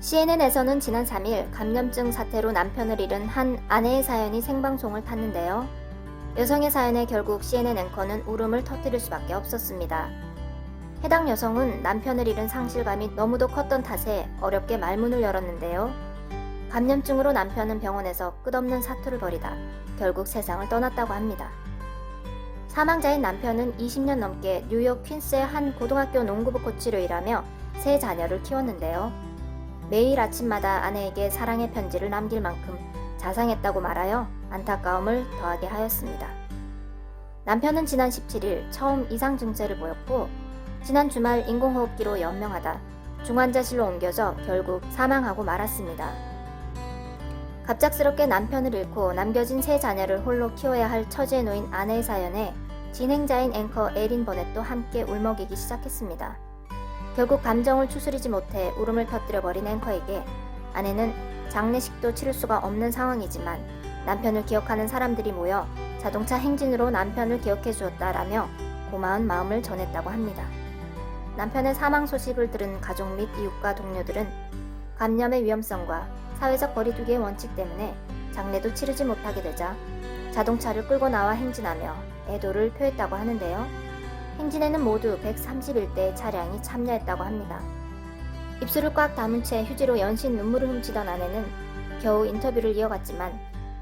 CNN에서는 지난 3일 감염증 사태로 남편을 잃은 한 아내의 사연이 생방송을 탔는데요. 여성의 사연에 결국 CNN 앵커는 울음을 터뜨릴 수밖에 없었습니다. 해당 여성은 남편을 잃은 상실감이 너무도 컸던 탓에 어렵게 말문을 열었는데요. 감염증으로 남편은 병원에서 끝없는 사투를 벌이다 결국 세상을 떠났다고 합니다. 사망자인 남편은 20년 넘게 뉴욕 퀸스의 한 고등학교 농구부 코치로 일하며 세 자녀를 키웠는데요. 매일 아침마다 아내에게 사랑의 편지를 남길 만큼 자상했다고 말하여 안타까움을 더하게 하였습니다. 남편은 지난 17일 처음 이상 증세를 보였고 지난 주말 인공호흡기로 연명하다 중환자실로 옮겨져 결국 사망하고 말았습니다. 갑작스럽게 남편을 잃고 남겨진 세 자녀를 홀로 키워야 할 처지에 놓인 아내의 사연에 진행자인 앵커 에린 버넷도 함께 울먹이기 시작했습니다. 결국 감정을 추스리지 못해 울음을 터뜨려 버린 앵커에게 아내는 장례식도 치를 수가 없는 상황이지만 남편을 기억하는 사람들이 모여 자동차 행진으로 남편을 기억해 주었다라며 고마운 마음을 전했다고 합니다. 남편의 사망 소식을 들은 가족 및 이웃과 동료들은 감염의 위험성과 사회적 거리두기의 원칙 때문에 장례도 치르지 못하게 되자 자동차를 끌고 나와 행진하며 애도를 표했다고 하는데요. 행진에는 모두 131대의 차량이 참여했다고 합니다. 입술을 꽉 다문 채 휴지로 연신 눈물을 훔치던 아내는 겨우 인터뷰를 이어갔지만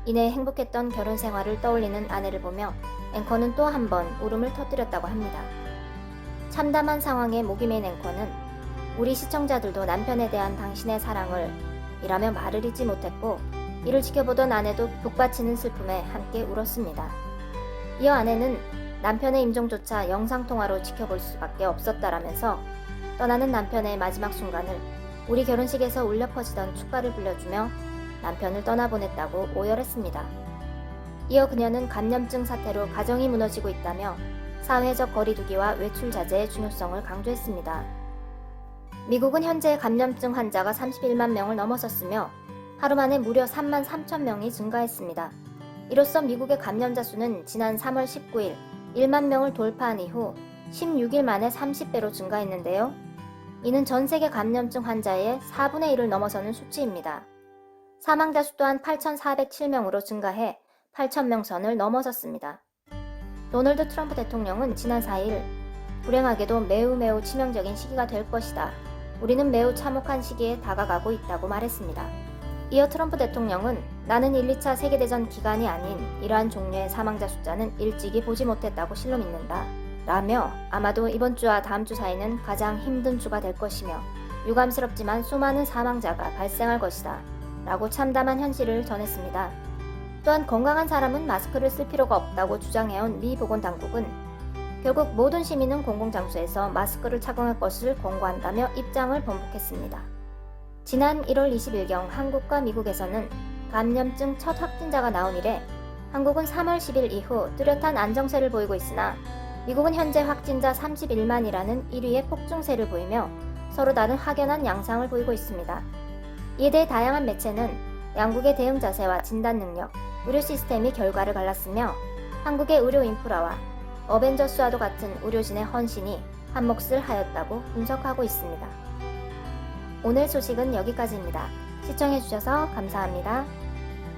이내 행복했던 결혼 생활을 떠올리는 아내를 보며 앵커는 또 한 번 울음을 터뜨렸다고 합니다. 참담한 상황에 목이 메인 앵커는 우리 시청자들도 남편에 대한 당신의 사랑을 이라며 말을 잇지 못했고 이를 지켜보던 아내도 북받치는 슬픔에 함께 울었습니다. 이어 아내는 남편의 임종조차 영상통화로 지켜볼 수밖에 없었다라면서 떠나는 남편의 마지막 순간을 우리 결혼식에서 울려 퍼지던 축가를 불려주며 남편을 떠나보냈다고 오열했습니다. 이어 그녀는 감염증 사태로 가정이 무너지고 있다며 사회적 거리두기와 외출 자제의 중요성을 강조했습니다. 미국은 현재 감염증 환자가 31만 명을 넘어섰으며 하루 만에 무려 3만 3천 명이 증가했습니다. 이로써 미국의 감염자 수는 지난 3월 19일 1만 명을 돌파한 이후 16일 만에 30배로 증가했는데요. 이는 전 세계 감염증 환자의 4분의 1을 넘어서는 수치입니다. 사망자 수 또한 8,407명으로 증가해 8,000명 선을 넘어섰습니다. 도널드 트럼프 대통령은 지난 4일 불행하게도 매우 매우 치명적인 시기가 될 것이다. 우리는 매우 참혹한 시기에 다가가고 있다고 말했습니다. 이어 트럼프 대통령은 나는 1, 2차 세계대전 기간이 아닌 이러한 종류의 사망자 숫자는 일찍이 보지 못했다고 실로 믿는다. 라며 아마도 이번 주와 다음 주 사이는 가장 힘든 주가 될 것이며 유감스럽지만 수많은 사망자가 발생할 것이다. 라고 참담한 현실을 전했습니다. 또한 건강한 사람은 마스크를 쓸 필요가 없다고 주장해온 미 보건당국은 결국 모든 시민은 공공장소에서 마스크를 착용할 것을 권고한다며 입장을 번복했습니다. 지난 1월 20일경 한국과 미국에서는 감염증 첫 확진자가 나온 이래 한국은 3월 10일 이후 뚜렷한 안정세를 보이고 있으나 미국은 현재 확진자 31만이라는 1위의 폭증세를 보이며 서로 다른 확연한 양상을 보이고 있습니다. 이에 대해 다양한 매체는 양국의 대응 자세와 진단 능력, 의료 시스템이 결과를 갈랐으며 한국의 의료 인프라와 어벤져스와도 같은 의료진의 헌신이 한몫을 하였다고 분석하고 있습니다. 오늘 소식은 여기까지입니다. 시청해주셔서 감사합니다.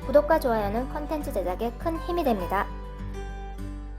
구독과 좋아요는 컨텐츠 제작에 큰 힘이 됩니다.